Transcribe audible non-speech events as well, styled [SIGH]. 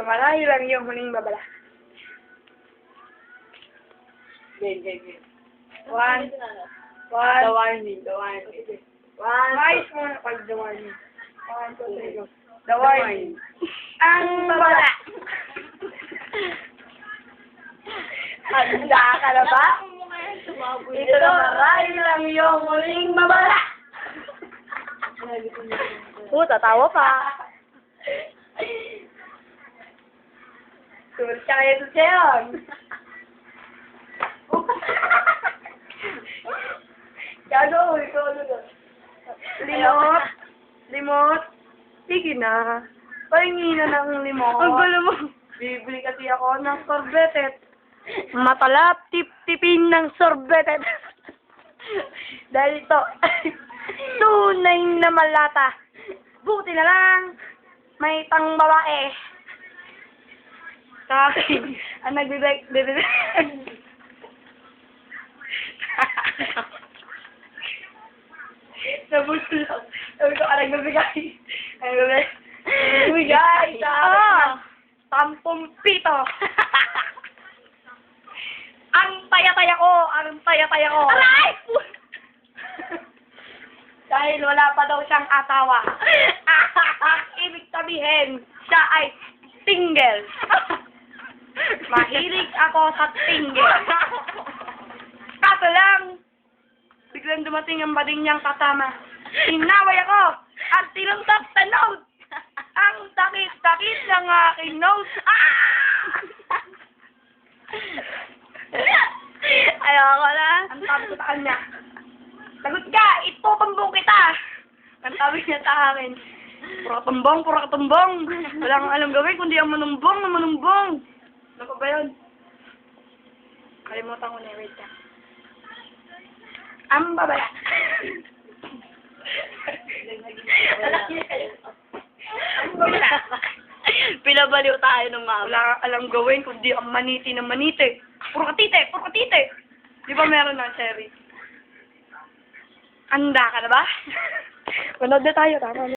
pero marami lang yung huling babala. Game, game, game. One, one, The warning, the warning. one, mais muna pag the warning. One, two, three, go. The warning. Ang babala. Handa ka na ba? Ito na marami lang yung huling babala. Oo, tatawa pa. Sulit ka kayo sa sayon. Gago, ikaw ano na. Limot. Limot. Sige na. Pahingi na ng limot. Ang gulo mo. Bibili kasi ako ng sorbetet. Matalap, tip-tipin ng sorbetet. Dahil ito, tunay na malata. Buti na lang, may tang babae. Sa akin, [LAUGHS] [LAUGHS] [LAUGHS] ang nagbibig, bibig. Nabulok. Sabi ko, ang nagbibigay. Ang nagbibigay. Nagbibigay sa akin. Ah. Tampong pito. ang taya-taya ko, ang taya-taya ko. Aray! Dahil wala pa daw siyang asawa. ang ibig sabihin, siya ay single. Ako sa single. [LAUGHS] Kaso lang, biglang dumating ang bading niyang kasama. Sinaway ako at tinuntok sa nose. Ang sakit-sakit ng aking nose. [LAUGHS] Ayoko na. Ang sabi ko sa kanya, Sagot ka, itutumbong kita. Ang sabi niya sa akin, pura tumbong, pura tumbong. Wala kang alam gawin, kundi ang manumbong na manumbong. Ano ba yun? Kalimutan ko na, wait lang. Ang babaya. Ang babaya. Pinabaliw tayo ng mama. Wala kang alam gawin, kundi ang maniti ng maniti. Puro katite, puro katite. Di ba meron na, Cherry? Anda ka na ba? Manood na tayo, tama.